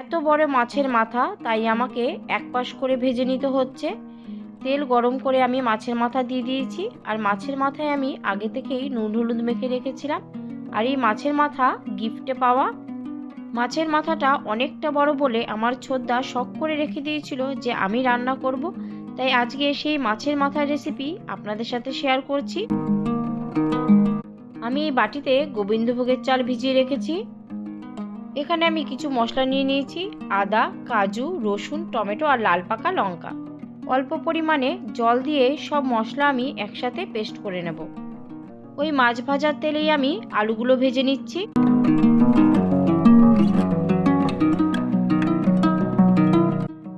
এত বড় মাছের মাথা, তাই আমাকে এক পাশ করে ভেজে নিতে হচ্ছে। তেল গরম করে আমি মাছের মাথা দিয়ে দিয়েছি, আর মাছের মাথায় আমি আগে থেকেই নুন হলুদ মেখে রেখেছিলাম। আর এই মাছের মাথা গিফটে পাওয়া। মাছের মাথাটা অনেকটা বড় বলে আমার ছোদ্দা শখ করে রেখে দিয়েছিল যে আমি রান্না করব। তাই আজকে সেই মাছের মাথার রেসিপি আপনাদের সাথে শেয়ার করছি। আমি এই বাটিতে গোবিন্দভোগের চাল ভিজিয়ে রেখেছি। এখানে আমি কিছু মশলা নিয়ে নিয়েছি, আদা, কাজু, রসুন, টমেটো আর লাল পাকা লঙ্কা। অল্প পরিমাণে জল দিয়ে সব মশলা আমি একসাথে পেস্ট করে নেব। ওই মাছ ভাজার তেলেই আমি আলুগুলো ভেজে নিচ্ছি।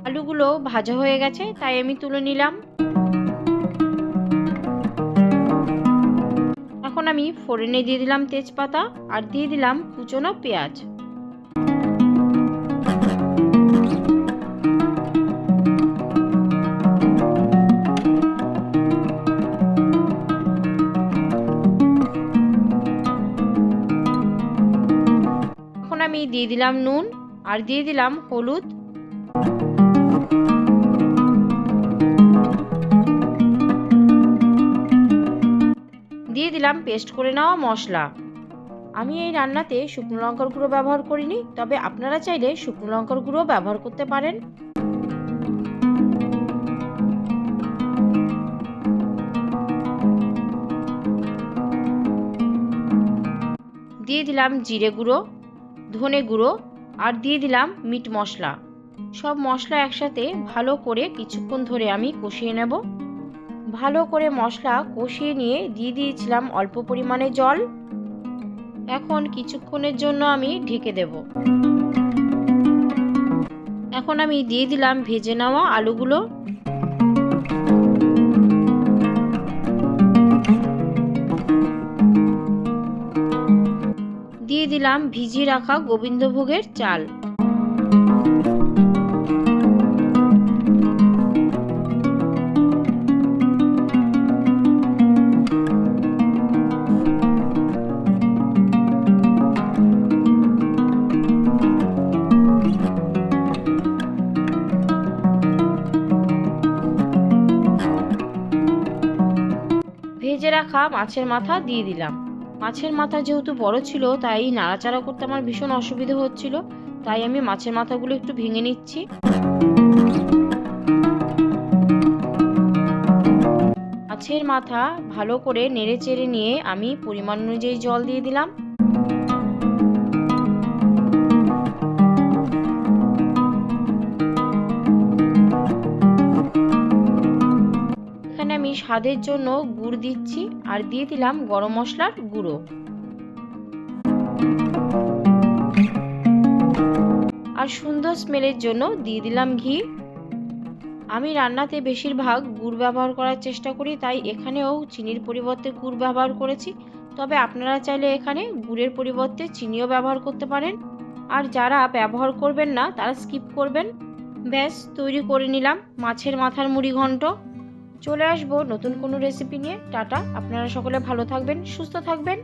আলুগুলো ভাজা হয়ে গেছে, তাই আমি তুলে নিলাম। এখন আমি ফোড়নে দিয়ে দিলাম তেজপাতা আর দিয়ে দিলাম কুচনো পেঁয়াজ। আমি দিয়ে দিলাম নুন আর দিয়ে দিলাম হলুদ। দিয়ে দিলাম পেস্ট করে নেওয়া মশলা। আমি এই রান্নাতে শুকনো লঙ্কার গুঁড়ো ব্যবহার করিনি, তবে আপনারা চাইলে শুকনো লঙ্কার গুঁড়ো ব্যবহার করতে পারেন। দিয়ে দিলাম জিরে গুঁড়ো। ধনে গুঁড়ো আর দিয়ে দিলাম মিট মশলা। সব মশলা একসাথে ভালো করে কিছুক্ষণ ধরে আমি কষিয়ে নেব। ভালো করে মশলা কষিয়ে নিয়ে দিয়ে দিয়েছিলাম অল্প পরিমাণে জল। এখন কিছুক্ষণের জন্য আমি ঢেকে দেব। এখন আমি দিয়ে দিলাম ভেজে নেওয়া আলুগুলো। দিয়ে দিলাম ভিজিয়ে রাখা গোবিন্দভোগের চাল। ভেজে রাখা মাছের মাথা দিয়ে দিলাম। মাছের মাথা যেহেতু বড় ছিল, তাই নাড়াচাড়া করতে আমার ভীষণ অসুবিধে হচ্ছিল, তাই আমি মাছের মাথাগুলো একটু ভেঙে নিচ্ছি। মাছের মাথা ভালো করে নেড়ে চেড়ে নিয়ে আমি পরিমাণ অনুযায়ী জল দিয়ে দিলাম। স্বাদের জন্য গুড় দিচ্ছি আর দিয়ে দিলাম গরম মশলার গুঁড়ো। আর সুন্দর স্মেলের জন্য দিয়ে দিলাম ঘি। আমি রান্নাতে বেশিরভাগ গুড় ব্যবহার করার চেষ্টা করি, তাই এখানেও চিনির পরিবর্তে গুড় ব্যবহার করেছি। তবে আপনারা চাইলে এখানে গুড়ের পরিবর্তে চিনিও ব্যবহার করতে পারেন। আর যারা ব্যবহার করবেন না, তারা স্কিপ করবেন। ব্যাস, তৈরি করে নিলাম মাছের মাথার মুড়ি ঘন্ট চলে আসব নতুন কোনো রেসিপি নিয়ে। টাটা আপনারা সকলে ভালো থাকবেন সুস্থ থাকবেন।